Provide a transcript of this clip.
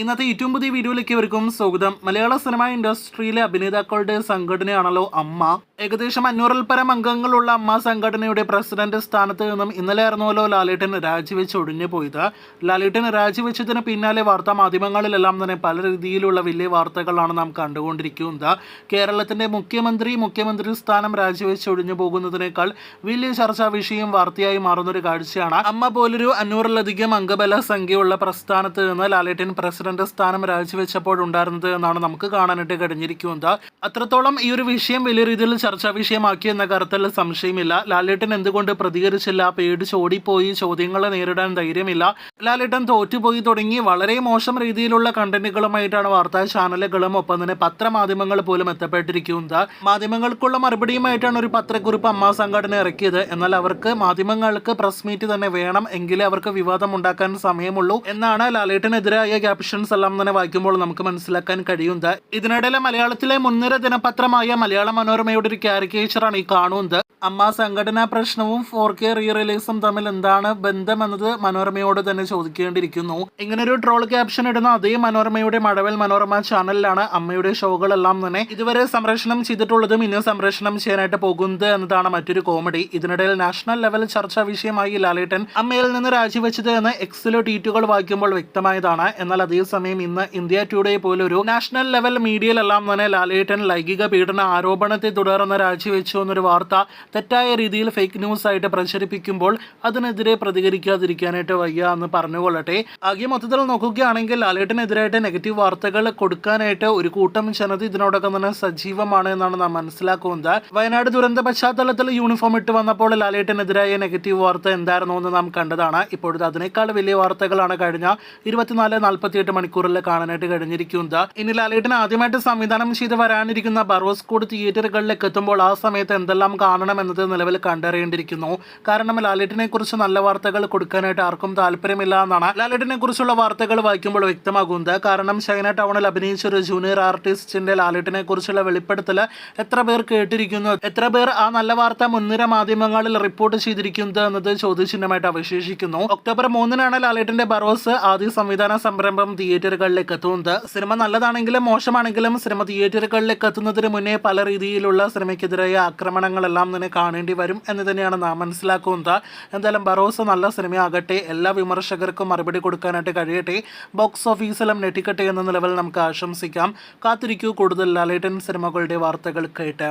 ഇന്നത്തെ ഏറ്റവും പുതിയ വീഡിയോയിലേക്ക് ഇവർക്കും സ്വാഗതം. മലയാള സിനിമ ഇൻഡസ്ട്രിയിലെ അഭിനേതാക്കളുടെ സംഘടനയാണല്ലോ അമ്മ. ഏകദേശം അഞ്ഞൂറിൽ പരം അംഗങ്ങളുള്ള അമ്മ സംഘടനയുടെ പ്രസിഡന്റ് സ്ഥാനത്ത് നിന്നും ഇന്നലെ ആയിരുന്നല്ലോ ലാലേട്ടൻ രാജിവെച്ച് ഒഴിഞ്ഞു പോയത്. ലാലേട്ടൻ രാജിവെച്ചതിന് പിന്നാലെ വാർത്താ മാധ്യമങ്ങളിലെല്ലാം തന്നെ പല രീതിയിലുള്ള വലിയ വാർത്തകളാണ് നാം കണ്ടുകൊണ്ടിരിക്കുന്നത്. കേരളത്തിന്റെ മുഖ്യമന്ത്രി മുഖ്യമന്ത്രി സ്ഥാനം രാജിവെച്ച് ഒഴിഞ്ഞു പോകുന്നതിനേക്കാൾ വലിയ ചർച്ചാ വിഷയം വാർത്തയായി മാറുന്ന ഒരു കാഴ്ചയാണ്. അമ്മ പോലൊരു അഞ്ഞൂറിലധികം അംഗബല സംഖ്യയുള്ള പ്രസ്ഥാനത്ത് നിന്ന് ലാലേട്ടൻ പ്രസിഡന്റ് സ്ഥാനം രാജിവെച്ചപ്പോഴുണ്ടായിരുന്നത് എന്നാണ് നമുക്ക് കാണാനായിട്ട് കഴിഞ്ഞിരിക്കുന്നത്. അത്രത്തോളം ഈ ഒരു വിഷയം വലിയ രീതിയിൽ ചർച്ചാ വിഷയമാക്കി എന്ന കാര്യത്തിൽ സംശയമില്ല. ലാലേട്ടൻ എന്തുകൊണ്ട് പ്രതികരിച്ചില്ല? പേടിച്ച് ഓടിപ്പോയി ചോദ്യങ്ങളെ നേരിടാൻ ധൈര്യമില്ല. ലാലേട്ടൻ തോറ്റുപോയി തുടങ്ങി വളരെ മോശം രീതിയിലുള്ള കണ്ടന്റുകളുമായിട്ടാണ് വാർത്താ ചാനലുകളും ഒപ്പം തന്നെ പത്രമാധ്യമങ്ങൾ പോലും എത്തപ്പെട്ടിരിക്കുന്നത്. മാധ്യമങ്ങൾക്കുള്ള മറുപടിയുമായിട്ടാണ് ഒരു പത്രക്കുറിപ്പ് അമ്മ സംഘടന ഇറക്കിയത്. എന്നാൽ അവർക്ക് മാധ്യമങ്ങൾക്ക് പ്രസ് മീറ്റ് തന്നെ വേണം എങ്കിലേ അവർക്ക് വിവാദം ഉണ്ടാക്കാൻ സമയമുള്ളൂ എന്നാണ് ലാലേട്ടനെതിരായ ക്യാപ്ഷൻസ് എല്ലാം തന്നെ വായിക്കുമ്പോൾ നമുക്ക് മനസ്സിലാക്കാൻ കഴിയുന്നത്. ഇതിനിടയിലെ മലയാളത്തിലെ മുൻനിര ദിനപത്രമായ മലയാള മനോരമയുടെ ഒരു കാരിക്കേച്ചറാണ് ഈ കാണുന്നത്. അമ്മ സംഘടനാ പ്രശ്നവും ഫോർ കെ റീ റിലീസും തമ്മിൽ എന്താണ് ബന്ധമെന്നത് മനോരമയോട് തന്നെ ചോദിക്കേണ്ടിയിരിക്കുന്നു. ഇങ്ങനെ ഒരു ട്രോൾ ക്യാപ്ഷൻ ഇടുന്ന അതേ മനോരമയുടെ മഴവൽ മനോരമ ചാനലിലാണ് അമ്മയുടെ ഷോകളെല്ലാം തന്നെ. ഇതുവരെ സംരക്ഷണം ചെയ്തിട്ടുള്ളതും ഇനി സംരക്ഷണം ചെയ്യാനായിട്ട് പോകുന്നത് എന്നതാണ് മറ്റൊരു കോമഡി ഇതിനിടയിൽ നാഷണൽ ലെവൽ ചർച്ചാ വിഷയമായി ലാലേട്ടൻ അമ്മയിൽ നിന്ന് രാജിവെച്ചത് എന്ന് എക്സിലോ ട്വീറ്റുകൾ വായിക്കുമ്പോൾ വ്യക്തമായതാണ്. എന്നാൽ അതേസമയം ഇന്ന് ഇന്ത്യ ടുഡേ പോലൊരു നാഷണൽ ലെവൽ മീഡിയയിലെല്ലാം തന്നെ ലാലേട്ടൻ ലൈംഗിക പീഡന ആരോപണത്തെ തുടർന്ന് രാജിവെച്ചു എന്നൊരു വാർത്ത തെറ്റായ രീതിയിൽ ഫേക്ക് ന്യൂസ് ആയിട്ട് പ്രചരിപ്പിക്കുമ്പോൾ അതിനെതിരെ പ്രതികരിക്കാതിരിക്കാനായിട്ട് വയ്യ എന്ന് പറഞ്ഞുകൊള്ളട്ടെ ആകെ മൊത്തത്തിൽ നോക്കുകയാണെങ്കിൽ ലാലേട്ടനെതിരായിട്ട് നെഗറ്റീവ് വാർത്തകൾ കൊടുക്കാനായിട്ട് ഒരു കൂട്ടം ജനത ഇതിനോടൊപ്പം തന്നെ സജീവമാണ് എന്നാണ് നാം മനസ്സിലാക്കുന്നത്. വയനാട് ദുരന്ത പശ്ചാത്തലത്തിൽ യൂണിഫോം ഇട്ട് വന്നപ്പോൾ ലാലേട്ടനെതിരായ നെഗറ്റീവ് വാർത്ത എന്തായിരുന്നു എന്ന് നാം കണ്ടതാണ്. ഇപ്പോഴത്തെ അതിനേക്കാൾ വലിയ വാർത്തകളാണ് കഴിഞ്ഞ ഇരുപത്തിനാല് നാൽപ്പത്തിയെട്ട് മണിക്കൂറിൽ കാണാനായിട്ട് കഴിഞ്ഞിരിക്കുന്നത്. ഇനി ലാലേട്ടൻ ആദ്യമായിട്ട് സംവിധാനം ചെയ്ത് വരാനിരിക്കുന്ന ബറോസ്കോഡ് തിയേറ്ററുകളിലേക്ക് എത്തുമ്പോൾ ആ സമയത്ത് എന്തെല്ലാം കാണണം എന്നത് നിലവിൽ കണ്ടറിയേണ്ടിയിരിക്കുന്നു. കാരണം ലാലേട്ടിനെ കുറിച്ച് നല്ല വാർത്തകൾ കൊടുക്കാനായിട്ട് ആർക്കും താല്പര്യമില്ല എന്നാണ് ലാലേട്ടിനെ കുറിച്ചുള്ള വാർത്തകൾ വായിക്കുമ്പോൾ വ്യക്തമാകുന്നത്. കാരണം ചൈന ടൗണിൽ അഭിനയിച്ച ഒരു ജൂനിയർ ആർട്ടിസ്റ്റിന്റെ ലാലേട്ടിനെ കുറിച്ചുള്ള വെളിപ്പെടുത്തൽ എത്ര പേർ കേട്ടിരിക്കുന്നു? എത്ര പേർ ആ നല്ല വാർത്ത മുൻനിര മാധ്യമങ്ങളിൽ റിപ്പോർട്ട് ചെയ്തിരിക്കുന്നത് എന്നത് ചോദ്യചിഹ്നമായിട്ട് അവശേഷിക്കുന്നു. ഒക്ടോബർ മൂന്നിനാണ് ലാലേട്ടിന്റെ ബറോസ് ആദ്യ സംവിധാന സംരംഭം തിയേറ്ററുകളിലേക്ക് എത്തുന്നത്. സിനിമ നല്ലതാണെങ്കിലും മോശമാണെങ്കിലും സിനിമ തിയേറ്ററുകളിലേക്ക് എത്തുന്നതിന് മുന്നേ പല രീതിയിലുള്ള സിനിമയ്ക്കെതിരായ ആക്രമണങ്ങളെല്ലാം തന്നെ കാണേണ്ടി വരും എന്ന് തന്നെയാണ് നാം മനസ്സിലാക്കുന്നത്. എന്തായാലും ബറോസ് നല്ല സിനിമയാകട്ടെ എല്ലാ വിമർശകർക്കും മറുപടി കൊടുക്കാനായിട്ട് കഴിയട്ടെ. ബോക്സ് ഓഫീസിലും നെറ്റിക്കട്ടെ എന്ന നിലവിൽ നമുക്ക് ആശംസിക്കാം. കാത്തിരിക്കൂ കൂടുതൽ ലാലേട്ടൻ സിനിമകളുടെ വാർത്തകൾ കേട്ട്.